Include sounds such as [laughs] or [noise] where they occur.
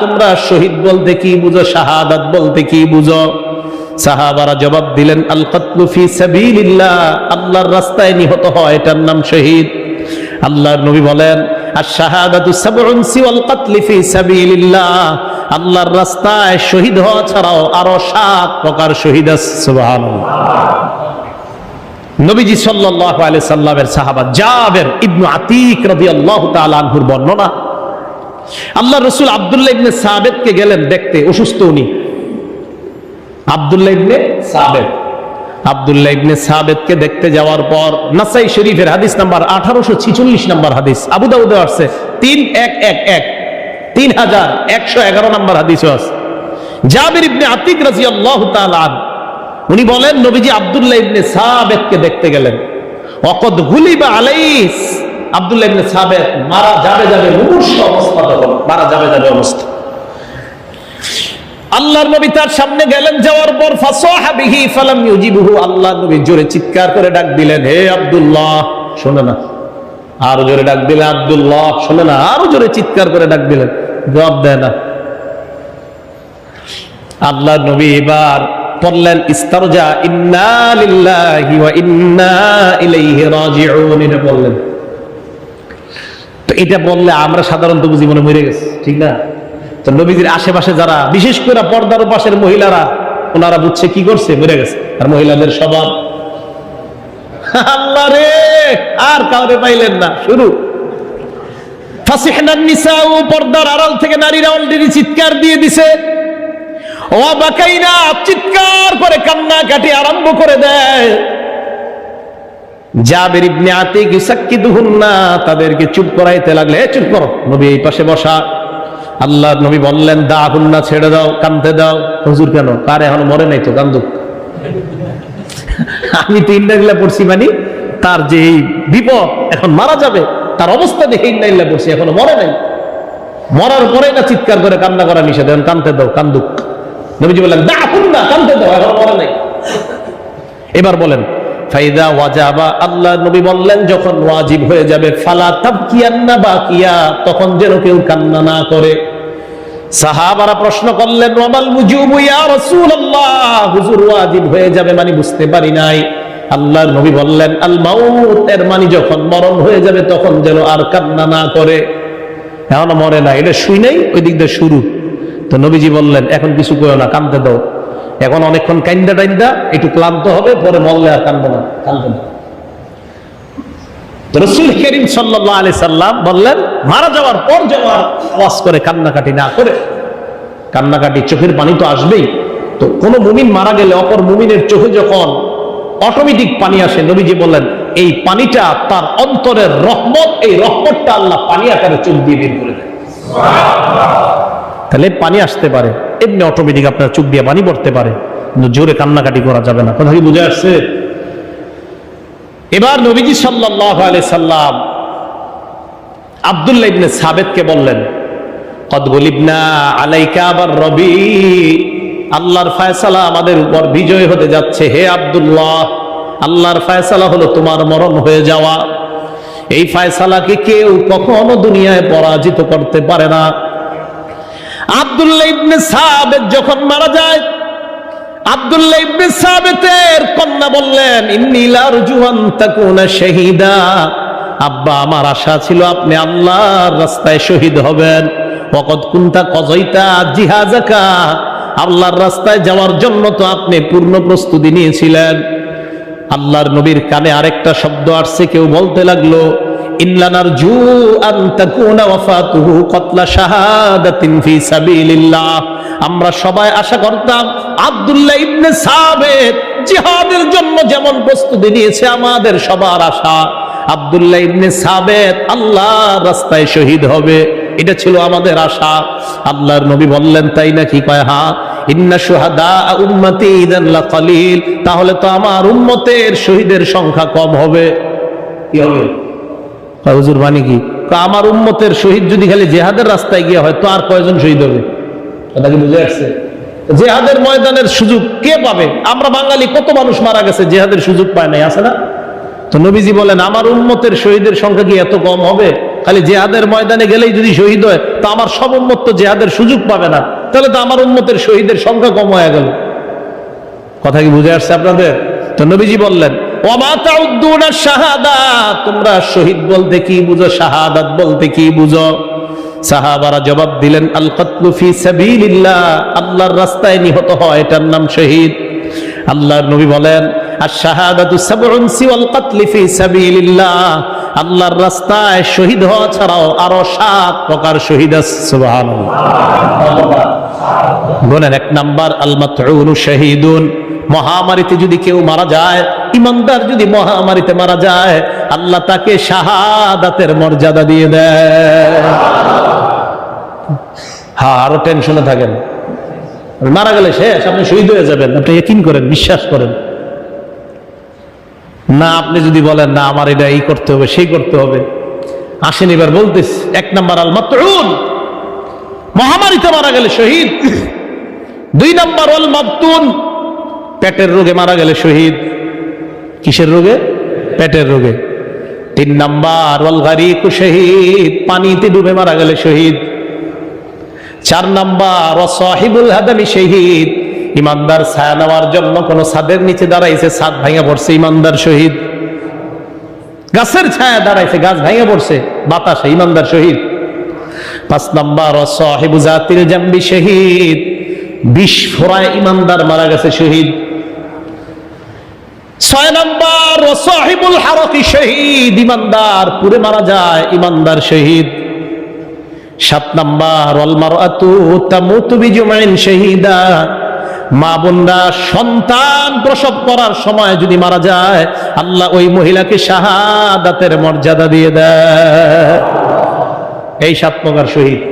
তোমরা শহীদ বলতে কি বুঝো, শাহাদাত বলতে কি বুঝো? সাহাবারা জবাব দিলেন আল্লাহর রাস্তায় নিহত হয়, এটার নাম শহীদ। নবী বলেন আর শাহাদাতু আল্লাহর রাস্তায় শহীদ হওয়া ছাড়াও আরও সাত প্রকার শহীদ আছে নবীজি সাল্লাল্লাহু আলাইহি সাল্লামের সাহাবা জাবের ইবনু আতিক রাদিয়াল্লাহু তাআলা আনহুর বর্ণনা। আল্লাহ রাসূল আব্দুল্লাহ ইবনে সাবেতকে গেলেন দেখতে, অসুস্থ উনি। আব্দুল্লাহ ইবনে সাবেত আব্দুল্লাহ ইবনে দেখতে যাওয়ার পর নাসাই শরীফের হাদিস নাম্বার 1846 নাম্বার হাদিস, আবু দাউদে আসছে 3111 3111 নাম্বার হাদিসও আছে। জাবির ইবনে আতিক রাদিয়াল্লাহু তাআলা আনহু উনি বলেন, নবীজি আব্দুল্লাহ ইবনে সাবেককে দেখতে গেলেন। অকদ গুলিবা আলাইস, আব্দুল্লাহ ইবনে সাবেক মারা যাবে যাবে মুমূর্ষ অবস্থা তখন, মারা যাবে যাবে অবস্থা। আল্লাহর নবী তার সামনে গেলেন, যাওয়ার পর ফাসাহা বিহি ফালাম ইউজিবুহু, আল্লাহর নবী জোরে চিৎকার করে ডাক দিলেন, হে আব্দুল্লাহ শোনে না। আরও জোরে ডাক দিলেন, আব্দুল্লাহ শোনে না। আরও জোরে চিৎকার করে ডাক দিলেন, জবাব দেয় না। আল্লাহ নবী এবার পড়লেন, ইস্তারজা, ইন্না লিল্লাহি ওয়া ইন্না ইলাইহি রাজিউন। এটা বললেন তো এটা বললে আমরা সাধারণত মনে মরে গেছে, ঠিক না? তো নবীজির আশেপাশে যারা, বিশেষ করে পর্দার পাশের মহিলারা, ওনারা বুঝছে কি করছে, মরে গেছে। আর মহিলাদের স্বভাব। আল্লাহ রে, আর কাউরে পাইলেন না, শুরু। ফাসিহনান নিসাউ পর্দার আড়াল থেকে নারীরা অলরেডি চিৎকার দিয়ে দিছে। ও চিৎকার করে কান্না কাটি আরম্ভ করে দেয়। জাবের ইবনে তাদেরকে চুপ করাইতে লাগলে চুপ করো, নবী এই পাশে বসা। আল্লাহ নবী বললেন দা হুন্না ছেড়ে দাও, কানতে দাও। হুজুর কেন? কার এখন মরে নাই তো? কান্দুক। [laughs] আমি তো ইন্দাগুলা পড়ছি মানে? তার যে এই বিপদ এখন মারা যাবে, তার অবস্থা দেখে ইন্দাগুলা পড়ছি, এখনও মরে নাই। মরার পরে না, চিৎকার করে কান্না করা নিষেধ, এখন কানতে দাও, কান্দুক। নবীজি বললেন, দা হুন্না কানতে দাও, এখনও মরে নাই। এবার বলেন, ফাইদা ওয়াজাবা আল্লাহ, নবী বললেন, যখন ওয়াজিব হয়ে যাবে, ফালা তাবকিয়ান্না বাকিয়া, তখন যেন কেউ কান্না না করে। সাহাবারা প্রশ্ন করলেন, ওয়ামাল মুজুবু ইয়া রাসূলুল্লাহ? হুজুর, ওয়াজিব হয়ে যাবে মানে বুঝতে পারি নাই। আল্লাহর নবী বললেন, আল মাউত, এর মানে যখন মরণ হয়ে যাবে, তখন যেন আর কান্না না করে। এখনও মরে না এটা শুই নাই, ওই দিক দিয়ে শুরু। তো নবীজি বললেন, এখন কিছু কইও না কান্দতে দাও। এখন অনেকক্ষণ কান্দা টাইন্দা একটু ক্লান্ত হবে, পরে মরলে আর কান্দবে না কান্দবে না। করে করে। কোনো মারা গেলে অপর চোখে যখন অটোমেটিক পানি আসে, নবীজি বললেন, এই পানিটা তার অন্তরের এই আল্লাহ পানি আকারে চোখ দিয়ে বের করে দেয় তাহলে পানি আসতে পারে। এমনি অটোমেটিক আপনার চোখ দিয়ে পানি পড়তে পারে। কিন্তু জোরে কান্নাকাটি করা যাবে না। কথা কি বুঝে আসছে? এবার নবীজি সাল্লাহ আলাই সাল্লাম আবদুল্লাহ ইবনে সাবেদকে বললেন আলাইকা আবার রবি, আল্লাহর ফায়সালা আমাদের উপর বিজয় হতে যাচ্ছে। হে আব্দুল্লাহ, আল্লাহর ফায়সালা হলো তোমার মরণ হয়ে যাওয়া। এই ফায়সালাকে কেউ কখনো দুনিয়ায় পরাজিত করতে পারে না। যখন মারা যায় সাবেতের কন্যা বললেন আব্বা, আমার আশা ছিল আপনি আল্লাহর রাস্তায় শহীদ হবেন। ওয়াকাদ কুনতা কযাইতা জিহাজাকা। আল্লাহর রাস্তায় যাওয়ার জন্য তো আপনি পূর্ণ প্রস্তুতি নিয়েছিলেন। আল্লাহর নবীর কানে আরেকটা শব্দ আসছে, কেউ বলতে লাগল জু আমরা সবাই আশা করতাম আব্দুল্লাহ ইবনে সাবেত জিহাদের জন্য যেমন প্রস্তুতি নিয়েছে আমাদের সবার আশা। আব্দুল্লাহ ইবনে সাবেত আল্লাহ রাস্তায় শহীদ হবে, এটা ছিল আমাদের আশা। আল্লাহর নবী বললেন, তাই নাকি? কয়, হা, ইন্না সুহাদা উম্মতি ইদান লাকালিল, তাহলে তো আমার উম্মতের শহীদের সংখ্যা কম হবে। কি হবে? হুজুর মানে কি? আমার উম্মতের শহীদ যদি খালি জেহাদের রাস্তায় গিয়ে হয়, তো আর কয়জন শহীদ হবে? কথা কি বুঝে আসছে? জেহাদের ময়দানের সুযোগ কে পাবে? আমরা বাঙালি কত মানুষ মারা গেছে, জেহাদের সুযোগ পায় নাই, আছে না? তো নবীজি বলেন, আমার উম্মতের শহীদের সংখ্যা কি এত কম হবে? খালি জেহাদের ময়দানে গেলেই যদি শহীদ হয়, তা আমার সব উন্মত তো জেহাদের সুযোগ পাবে না। তাহলে তো আমার উন্মতের শহীদের সংখ্যা কম হয়ে গেল। কথা কি বুঝে আসছে আপনাদের? তো নবীজি বললেন শাহাদাত তোমরা শহীদ বলতে কি বুঝো, শাহাদাত বলতে কি বুঝো? সাহাবারা জবাব দিলেন আল কতলু ফি সাবিলিল্লাহ, আল্লাহর রাস্তায় নিহত হয়, এটার নাম শহীদ। আল্লাহর নবী বলেন আর শাহাদাতু সাবউন সিওয়াল কতলি সাবিলিল্লাহ, আল্লাহর রাস্তায় শহীদ হওয়া ছাড়াও আরও সাত প্রকার শহীদ আছে বলেন এক নাম্বার আল মাতউনু শাহিদুন। মহামারীতে যদি কেউ মারা যায়, ইমানদার যদি মহামারীতে মারা যায়, আল্লাহ তাকে শাহাদাতের মর্যাদা দিয়ে দেয়। হ্যাঁ আরও টেনশনে থাকেন। মারা গেলে শেষ, আপনি শহীদ হয়ে যাবেন। আপনি একিন করেন, বিশ্বাস করেন। না, আপনি যদি বলেন, না, আমার এটা এই করতে হবে, সেই করতে হবে। আসেন এবার বলতেছি, এক নাম্বার আল মাতউন মহামারীতে মারা গেলে শহীদ। দুই নাম্বার অল মাবতুন, পেটের রোগে মারা গেলে শহীদ। কিসের রোগে? পেটের রোগে। তিন নাম্বার অল গারিক শহীদ, পানিতে ডুবে মারা গেলে শহীদ। চার নাম্বার অসাহিবুল হাদামি শহীদ, ইমানদার ছায়া নেওয়ার জন্য কোন ছাদের নিচে দাঁড়াইছে, ছাদ ভাঙা পড়ছে, ইমানদার শহীদ। গাছের ছায়া দাঁড়াইছে, গাছ ভাঙা পড়ছে, বাতাসে ইমানদার শহীদ। পাঁচ নাম্বার, সাহেবু জাতির জাম্বি শহীদ। বিষ ফোরায় ইমানদার মারা গেছে শহীদ। ছয় নাম্বার, সাহেবুল হারকি শহীদ। ইমানদার, পুরে মারা যায় ইমানদার শহীদ। সাত নাম্বার অলমার আতু তামুতু বিজুমাইন শহীদা। মা বোনরা সন্তান প্রসব করার সময় যদি মারা যায়, আল্লাহ ওই মহিলাকে শাহাদাতের মর্যাদা দিয়ে দেয়। এই সাত প্রকার শহীদ।